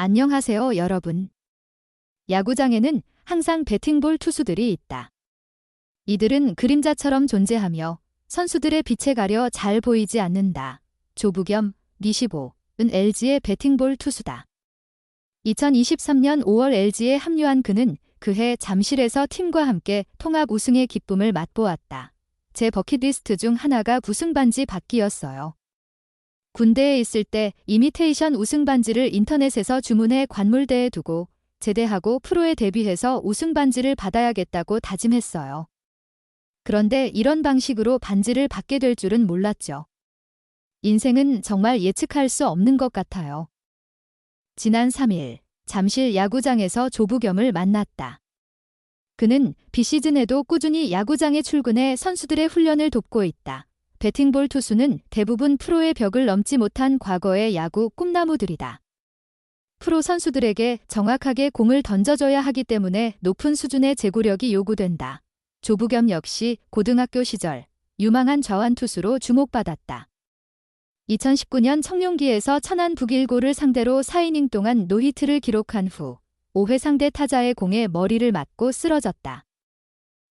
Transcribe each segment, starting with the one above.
안녕하세요, 여러분. 야구장에는 항상 배팅볼 투수들이 있다. 이들은 그림자처럼 존재하며 선수들의 빛에 가려 잘 보이지 않는다. 조부겸, 니시보은 LG의 배팅볼 투수다. 2023년 5월 LG에 합류한 그는 그해 잠실에서 팀과 함께 통합 우승의 기쁨을 맛보았다. 제 버킷리스트 중 하나가 우승 반지 받기였어요. 군대에 있을 때 이미테이션 우승 반지를 인터넷에서 주문해 관물대에 두고 제대하고 프로에 데뷔해서 우승 반지를 받아야겠다고 다짐했어요. 그런데 이런 방식으로 반지를 받게 될 줄은 몰랐죠. 인생은 정말 예측할 수 없는 것 같아요. 지난 3일 잠실 야구장에서 조부겸을 만났다. 그는 비시즌에도 꾸준히 야구장에 출근해 선수들의 훈련을 돕고 있다. 배팅볼 투수는 대부분 프로의 벽을 넘지 못한 과거의 야구 꿈나무들이다. 프로 선수들에게 정확하게 공을 던져줘야 하기 때문에 높은 수준의 제구력이 요구된다. 조부겸 역시 고등학교 시절 유망한 좌완 투수로 주목받았다. 2019년 청룡기에서 천안 북일고를 상대로 4이닝 동안 노히트를 기록한 후 5회 상대 타자의 공에 머리를 맞고 쓰러졌다.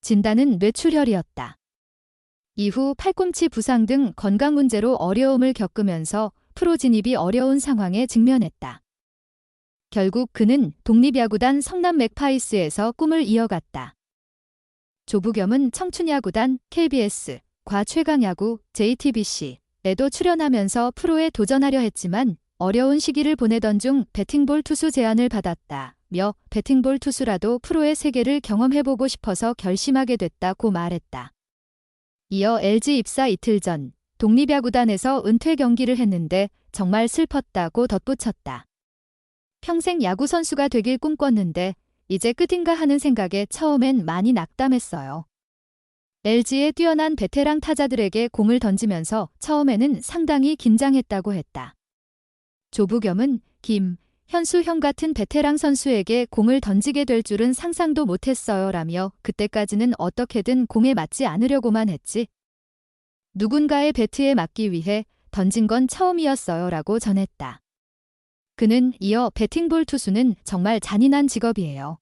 진단은 뇌출혈이었다. 이후 팔꿈치 부상 등 건강 문제로 어려움을 겪으면서 프로 진입이 어려운 상황에 직면했다. 결국 그는 독립야구단 성남 맥파이스에서 꿈을 이어갔다. 조부겸은 청춘야구단 KBS, 과 최강야구, JTBC에도 출연하면서 프로에 도전하려 했지만 어려운 시기를 보내던 중 배팅볼 투수 제안을 받았다. 며 배팅볼 투수라도 프로의 세계를 경험해보고 싶어서 결심하게 됐다고 말했다. 이어 LG 입사 이틀 전 독립야구단에서 은퇴 경기를 했는데 정말 슬펐다고 덧붙였다. 평생 야구 선수가 되길 꿈꿨는데 이제 끝인가 하는 생각에 처음엔 많이 낙담했어요. LG의 뛰어난 베테랑 타자들에게 공을 던지면서 처음에는 상당히 긴장했다고 했다. 조부겸은 김, 현수 형 같은 베테랑 선수에게 공을 던지게 될 줄은 상상도 못했어요 라며 그때까지는 어떻게든 공에 맞지 않으려고만 했지. 누군가의 배트에 맞기 위해 던진 건 처음이었어요 라고 전했다. 그는 이어 배팅볼 투수는 정말 잔인한 직업이에요.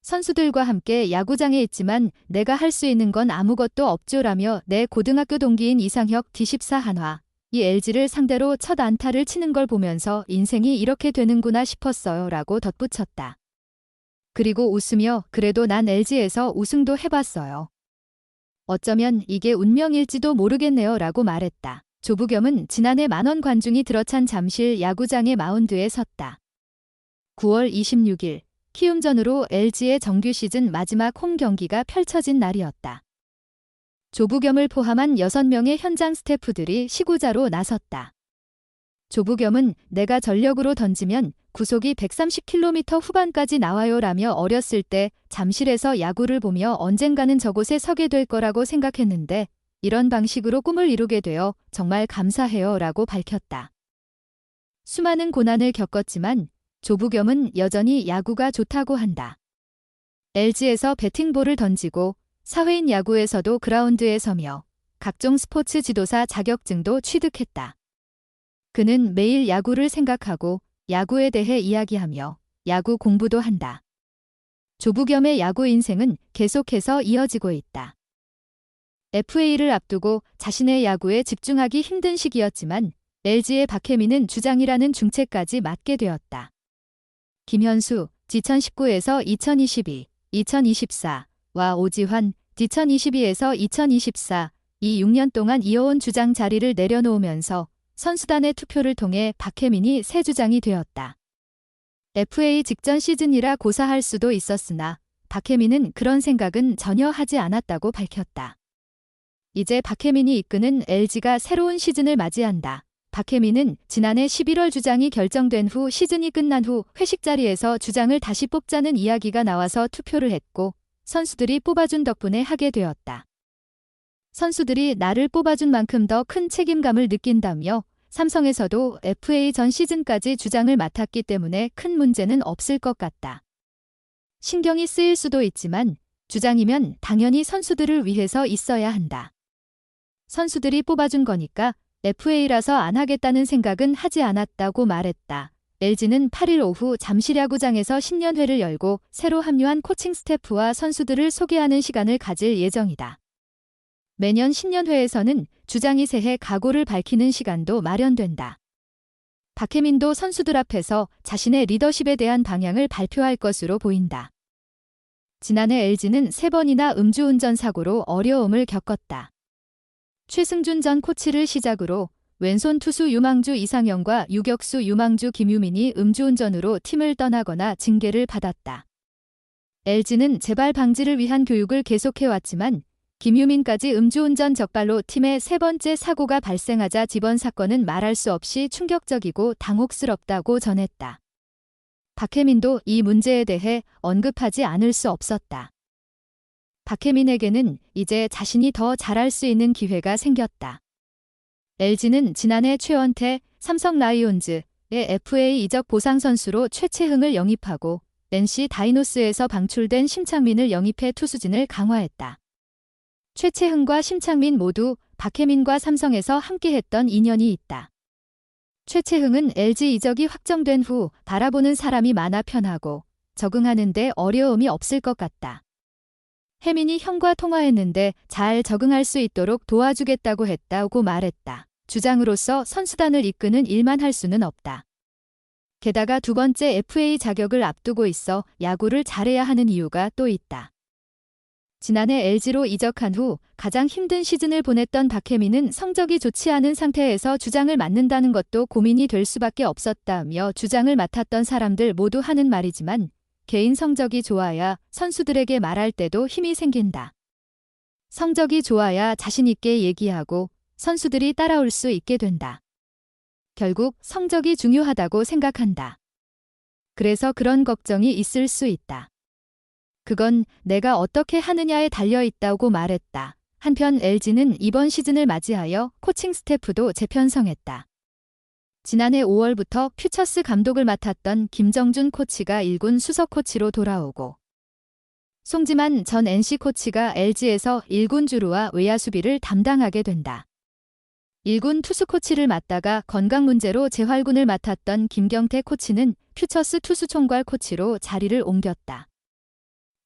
선수들과 함께 야구장에 있지만 내가 할 수 있는 건 아무것도 없죠라며 내 고등학교 동기인 이상혁 D14 한화 이 LG를 상대로 첫 안타를 치는 걸 보면서 인생이 이렇게 되는구나 싶었어요 라고 덧붙였다. 그리고 웃으며 그래도 난 LG에서 우승도 해봤어요. 어쩌면 이게 운명일지도 모르겠네요 라고 말했다. 조부겸은 지난해 만원 관중이 들어찬 잠실 야구장의 마운드에 섰다. 9월 26일 키움전으로 LG의 정규 시즌 마지막 홈 경기가 펼쳐진 날이었다. 조부겸을 포함한 6명의 현장 스태프들이 시구자로 나섰다. 조부겸은 내가 전력으로 던지면 구속이 130km 후반까지 나와요 라며 어렸을 때 잠실에서 야구를 보며 언젠가는 저곳에 서게 될 거라고 생각했는데 이런 방식으로 꿈을 이루게 되어 정말 감사해요 라고 밝혔다. 수많은 고난을 겪었지만 조부겸은 여전히 야구가 좋다고 한다. LG에서 배팅볼을 던지고 사회인 야구에서도 그라운드에 서며 각종 스포츠 지도사 자격증도 취득했다. 그는 매일 야구를 생각하고 야구에 대해 이야기하며 야구 공부도 한다. 조부겸의 야구 인생은 계속해서 이어지고 있다. FA를 앞두고 자신의 야구에 집중하기 힘든 시기였지만 LG의 박혜민은 주장이라는 중책까지 맡게 되었다. 김현수, 2019에서 2022, 2024, 와 오지환 2022에서 2024 이 6년 동안 이어온 주장 자리를 내려놓으면서 선수단의 투표를 통해 박혜민이 새 주장이 되었다. FA 직전 시즌이라 고사할 수도 있었으나 박혜민은 그런 생각은 전혀 하지 않았다고 밝혔다. 이제 박혜민이 이끄는 LG가 새로운 시즌을 맞이한다. 박혜민은 지난해 11월 주장이 결정된 후 시즌이 끝난 후 회식 자리에서 주장을 다시 뽑자는 이야기가 나와서 투표를 했고 선수들이 뽑아준 덕분에 하게 되었다. 선수들이 나를 뽑아준 만큼 더 큰 책임감을 느낀다며 삼성에서도 FA 전 시즌까지 주장을 맡았기 때문에 큰 문제는 없을 것 같다. 신경이 쓰일 수도 있지만 주장이면 당연히 선수들을 위해서 있어야 한다. 선수들이 뽑아준 거니까 FA라서 안 하겠다는 생각은 하지 않았다고 말했다. LG는 8일 오후 잠실 야구장에서 신년회를 열고 새로 합류한 코칭 스태프와 선수들을 소개하는 시간을 가질 예정이다. 매년 신년회에서는 주장이 새해 각오를 밝히는 시간도 마련된다. 박혜민도 선수들 앞에서 자신의 리더십에 대한 방향을 발표할 것으로 보인다. 지난해 LG는 세 번이나 음주운전 사고로 어려움을 겪었다. 최승준 전 코치를 시작으로 왼손 투수 유망주 이상영과 유격수 유망주 김유민이 음주운전으로 팀을 떠나거나 징계를 받았다. LG는 재발 방지를 위한 교육을 계속해왔지만 김유민까지 음주운전 적발로 팀의 세 번째 사고가 발생하자 집원 사건은 말할 수 없이 충격적이고 당혹스럽다고 전했다. 박혜민도 이 문제에 대해 언급하지 않을 수 없었다. 박혜민에게는 이제 자신이 더 잘할 수 있는 기회가 생겼다. LG는 지난해 최원태, 삼성 라이온즈의 FA 이적 보상 선수로 최채흥을 영입하고 NC 다이노스에서 방출된 심창민을 영입해 투수진을 강화했다. 최채흥과 심창민 모두 박혜민과 삼성에서 함께했던 인연이 있다. 최채흥은 LG 이적이 확정된 후 바라보는 사람이 많아 편하고 적응하는데 어려움이 없을 것 같다. 혜민이 형과 통화했는데 잘 적응할 수 있도록 도와주겠다고 했다고 말했다. 주장으로서 선수단을 이끄는 일만 할 수는 없다. 게다가 두 번째 FA 자격을 앞두고 있어 야구를 잘해야 하는 이유가 또 있다. 지난해 LG로 이적한 후 가장 힘든 시즌을 보냈던 박혜민은 성적이 좋지 않은 상태에서 주장을 맡는다는 것도 고민이 될 수밖에 없었다며 주장을 맡았던 사람들 모두 하는 말이지만 개인 성적이 좋아야 선수들에게 말할 때도 힘이 생긴다. 성적이 좋아야 자신있게 얘기하고 선수들이 따라올 수 있게 된다. 결국 성적이 중요하다고 생각한다. 그래서 그런 걱정이 있을 수 있다. 그건 내가 어떻게 하느냐에 달려 있다고 말했다. 한편 LG는 이번 시즌을 맞이하여 코칭 스태프도 재편성했다. 지난해 5월부터 퓨처스 감독을 맡았던 김정준 코치가 1군 수석 코치로 돌아오고 송지만 전 NC 코치가 LG에서 1군 주루와 외야 수비를 담당하게 된다. 1군 투수 코치를 맡다가 건강 문제로 재활군을 맡았던 김경태 코치는 퓨처스 투수 총괄 코치로 자리를 옮겼다.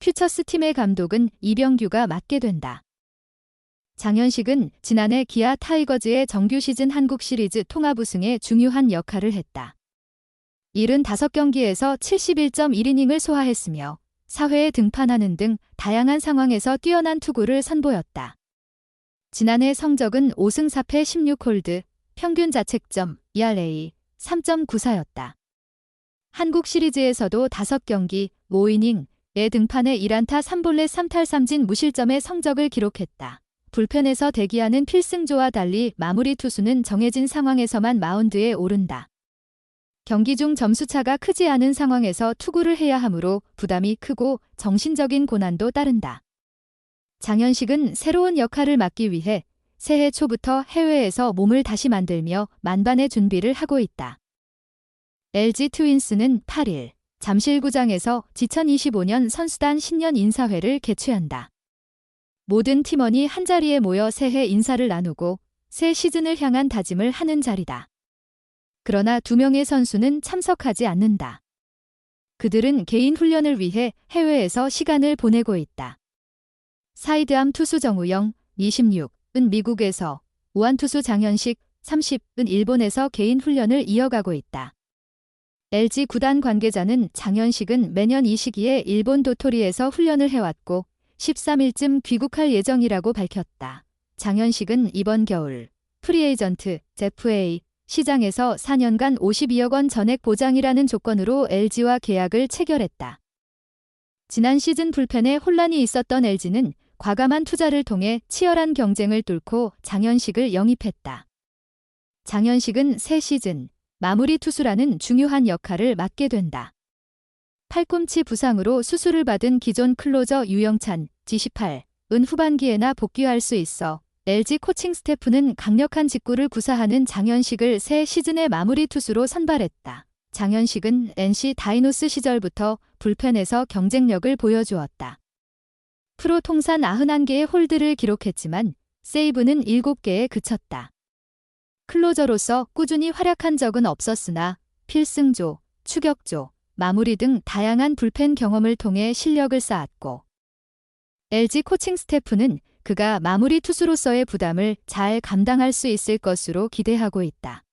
퓨처스 팀의 감독은 이병규가 맡게 된다. 장현식은 지난해 기아 타이거즈의 정규 시즌 한국 시리즈 통합 우승에 중요한 역할을 했다. 75경기에서 71.1이닝을 소화했으며 사회에 등판하는 등 다양한 상황에서 뛰어난 투구를 선보였다. 지난해 성적은 5승 4패 16홀드, 평균 자책점 ERA 3.94였다. 한국 시리즈에서도 5경기 5이닝에 등판해 1안타 3볼넷 3탈 3진 무실점의 성적을 기록했다. 불펜에서 대기하는 필승조와 달리 마무리 투수는 정해진 상황에서만 마운드에 오른다. 경기 중 점수차가 크지 않은 상황에서 투구를 해야 하므로 부담이 크고 정신적인 고난도 따른다. 장현식은 새로운 역할을 맡기 위해 새해 초부터 해외에서 몸을 다시 만들며 만반의 준비를 하고 있다. LG 트윈스는 8일 잠실구장에서 2025년 선수단 신년 인사회를 개최한다. 모든 팀원이 한자리에 모여 새해 인사를 나누고 새 시즌을 향한 다짐을 하는 자리다. 그러나 두 명의 선수는 참석하지 않는다. 그들은 개인 훈련을 위해 해외에서 시간을 보내고 있다. 사이드암 투수 정우영, 26은 미국에서, 우한 투수 장현식, 30은 일본에서 개인 훈련을 이어가고 있다. LG 구단 관계자는 장현식은 매년 이 시기에 일본 도토리에서 훈련을 해왔고 13일쯤 귀국할 예정이라고 밝혔다. 장현식은 이번 겨울 프리에이전트 제프A 시장에서 4년간 52억 원 전액 보장이라는 조건으로 LG와 계약을 체결했다. 지난 시즌 불펜에 혼란이 있었던 LG는 과감한 투자를 통해 치열한 경쟁을 뚫고 장현식을 영입했다. 장현식은 새 시즌 마무리 투수라는 중요한 역할을 맡게 된다. 팔꿈치 부상으로 수술을 받은 기존 클로저 유영찬, G18은 후반기에나 복귀할 수 있어 LG 코칭 스태프는 강력한 직구를 구사하는 장현식을 새 시즌의 마무리 투수로 선발했다. 장현식은 NC 다이노스 시절부터 불펜에서 경쟁력을 보여주었다. 프로 통산 91개의 홀드를 기록했지만 세이브는 7개에 그쳤다. 클로저로서 꾸준히 활약한 적은 없었으나 필승조, 추격조, 마무리 등 다양한 불펜 경험을 통해 실력을 쌓았고 LG 코칭 스태프는 그가 마무리 투수로서의 부담을 잘 감당할 수 있을 것으로 기대하고 있다.